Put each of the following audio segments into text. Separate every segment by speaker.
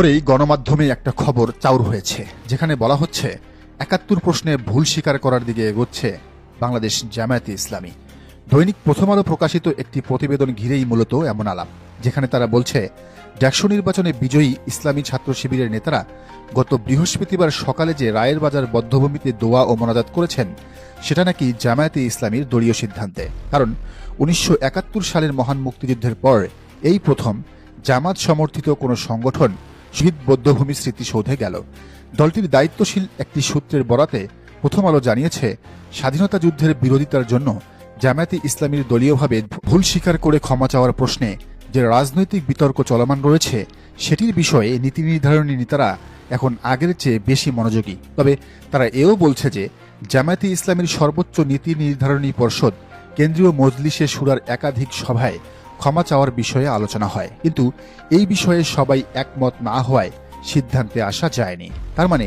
Speaker 1: ধরেই গণমাধ্যমে একটা খবর চাউর হয়েছে, যেখানে বলা হচ্ছে, একাত্তর প্রশ্নে ভুল স্বীকার করার দিকে এগোচ্ছে বাংলাদেশ জামায়াতে ইসলামী। দৈনিক প্রথম আলো প্রকাশিত একটি প্রতিবেদন ঘিরেই মূলত এমন আলাপ, যেখানে তারা বলছে ডাকসু নির্বাচনে বিজয়ী ইসলামী ছাত্র শিবিরের নেতারা গত বৃহস্পতিবার সকালে যে রায়ের বাজার বদ্ধভূমিতে দোয়া ও মোনাজাত করেছেন, সেটা নাকি জামায়াতে ইসলামীর দলীয় সিদ্ধান্তে। কারণ উনিশশো একাত্তর সালের মহান মুক্তিযুদ্ধের পর এই প্রথম জামাত সমর্থিত কোনো সংগঠন শহীদ বৌদ্ধভূমি স্মৃতিসৌধে গেল। দলটির দায়িত্বশীল একটি সূত্রের বরাতে প্রথম আলো জানিয়েছে, স্বাধীনতা যুদ্ধের বিরোধিতার জন্য জামায়াতে ইসলামীর দলীয়ভাবে ভুল স্বীকার করে ক্ষমা চাওয়ার প্রশ্নে যে রাজনৈতিক বিতর্ক চলমান রয়েছে, সেটির বিষয়ে নীতি নির্ধারণী নেতারা এখন আগের চেয়ে বেশি মনোযোগী। তবে তারা এও বলছে যে, জামায়াতে ইসলামের সর্বোচ্চ নীতি নির্ধারণী পর্ষদ কেন্দ্রীয় মজলিসে সুরার একাধিক সভায় ক্ষমা চাওয়ার বিষয়ে আলোচনা হয়। কিন্তু এই বিষয়ে সবাই একমত না হওয়ায় সিদ্ধান্তে আসা যায়নি। তার মানে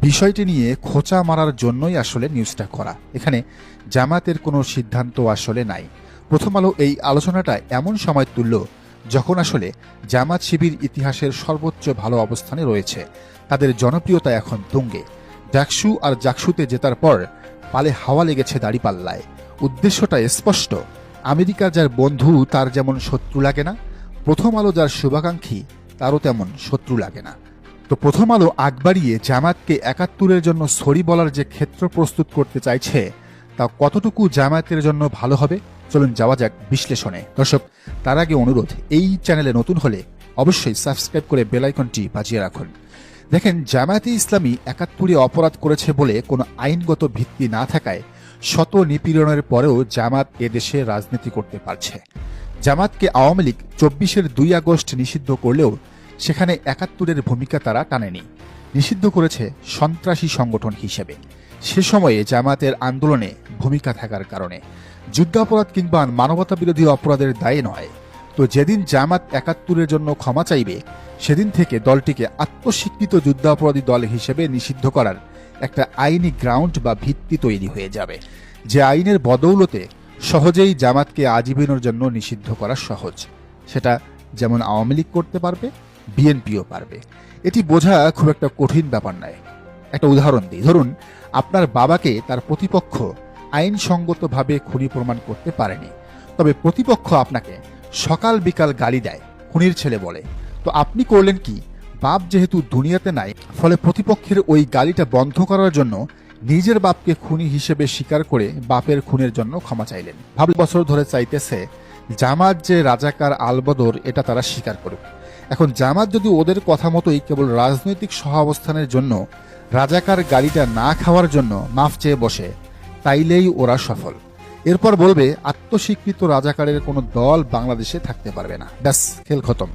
Speaker 1: বিষয়টি নিয়ে খোঁচা মারার জন্যই আসলে নিউজটা করা। এখানে জামাতের কোনো সিদ্ধান্ত আসলে নাই। প্রথম আলো এই আলোচনাটা এমন সময় তুলল, যখন আসলে জামাত শিবির ইতিহাসের সর্বোচ্চ ভালো অবস্থানে রয়েছে। তাদের জনপ্রিয়তা এখন তুঙ্গে। ডাকসু আর জাকসুতে জেতার পর পালে হাওয়া লেগেছে দাড়িপাল্লায়। উদ্দেশ্যটা স্পষ্ট। আমেরিকা যার বন্ধু, তার যেমন শত্রু লাগে না, প্রথম আলো যার শুভাকাঙ্ক্ষী, তারও তেমন শত্রু লাগে না। তো প্রথম আলো আগ বাড়িয়ে জামাতকে একাত্তরের জন্য সরি বলার যে ক্ষেত্র প্রস্তুত করতে চাইছে, তা কতটুকু জামায়াতের জন্য ভালো হবে? চলুন যাওয়া যাক বিশ্লেষণে। দর্শক, তার আগে অনুরোধ, এই চ্যানেলে নতুন হলে অবশ্যই সাবস্ক্রাইব করে বেলাইকনটি বাজিয়ে রাখুন। দেখেন, জামায়াতে ইসলামী একাত্তরে অপরাধ করেছে বলে কোনো আইনগত ভিত্তি না থাকায় শত নিপীড়নের পরেও জামাত এদেশে রাজনীতি করতে পারছে। জামাতকে আওয়ামী লীগ চব্বিশের দুই আগস্ট নিষিদ্ধ করলেও সেখানে একাত্তরের ভূমিকা তারা টানেনি। নিষিদ্ধ করেছে সন্ত্রাসী সংগঠন হিসেবে। সে সময়ে জামাতের আন্দোলনে ভূমিকা থাকার কারণে। যুদ্ধাপরাধ কিংবা মানবতা বিরোধী অপরাধের দায়ে নয়। তো যেদিন জামাত একাত্তরের জন্য ক্ষমা চাইবে, সেদিন থেকে দলটিকে আত্মস্বীকৃত যুদ্ধাপরাধী দল হিসেবে নিষিদ্ধ করার একটা আইনি গ্রাউন্ড বা ভিত্তি তৈরি হয়ে যাবে, যে আইনের বদৌলতে সহজেই জামাতকে আজীবনের জন্য নিষিদ্ধ করা সহজ। সেটা যেমন আওয়ামী লীগ করতে পারবে, বিএনপিও পারবে। এটি বোঝা খুব একটা কঠিন ব্যাপার নয়। একটা উদাহরণ দিই। ধরুন, আপনার বাবাকে তার প্রতিপক্ষ আইনসঙ্গতভাবে খুনি প্রমাণ করতে পারেনি। তবে প্রতিপক্ষ আপনাকে সকাল বিকাল গালি দেয়, খুনির ছেলে বলে। তো আপনি করলেন কি? বাপ যেহেতু দুনিয়াতে নাই, ফলে প্রতিপক্ষের ওই গালিটা বন্ধ করার জন্য নিজের বাপকে খুনি হিসেবে স্বীকার করে বাপের খুনের জন্য ক্ষমা চাইলেন। ভাব বছর ধরে চাইতেছে, জামাত যে রাজাকার আলবদর, এটা তারা স্বীকার করবে এখন জামাত যদি ওদের কথা মতোই কেবল রাজনৈতিক সহাবস্থানের জন্য, রাজাকার গাড়িটা না খাওয়ার জন্য মাফ চেয়ে বসে, তাইলেই ওরা সফল। এরপর বলবে, আত্মস্বীকৃত রাজাকারের কোনো দল বাংলাদেশে থাকতে পারবে না। ব্যাস, খেল খতম।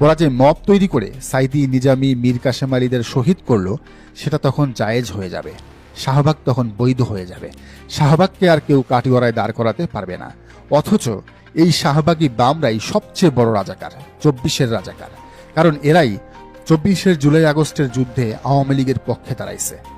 Speaker 1: ওরা যে মব তৈরি করে সাইদি, নিজামি, মীর কাশেম আলীদের শহীদ করল, সেটা তখন জায়েজ হয়ে যাবে। শাহবাগ তখন বৈধ হয়ে যাবে। শাহবাগকে আর কেউ কাটিওয়ারায় দাঁড় করাতে পারবে না। অথচ এই শাহবাগী বামরাই সবচেয়ে বড় রাজাকার, চব্বিশের রাজাকার। কারণ এরাই চব্বিশের জুলাই আগস্টের যুদ্ধে আওয়ামী লীগের পক্ষে দাঁড়াইছে।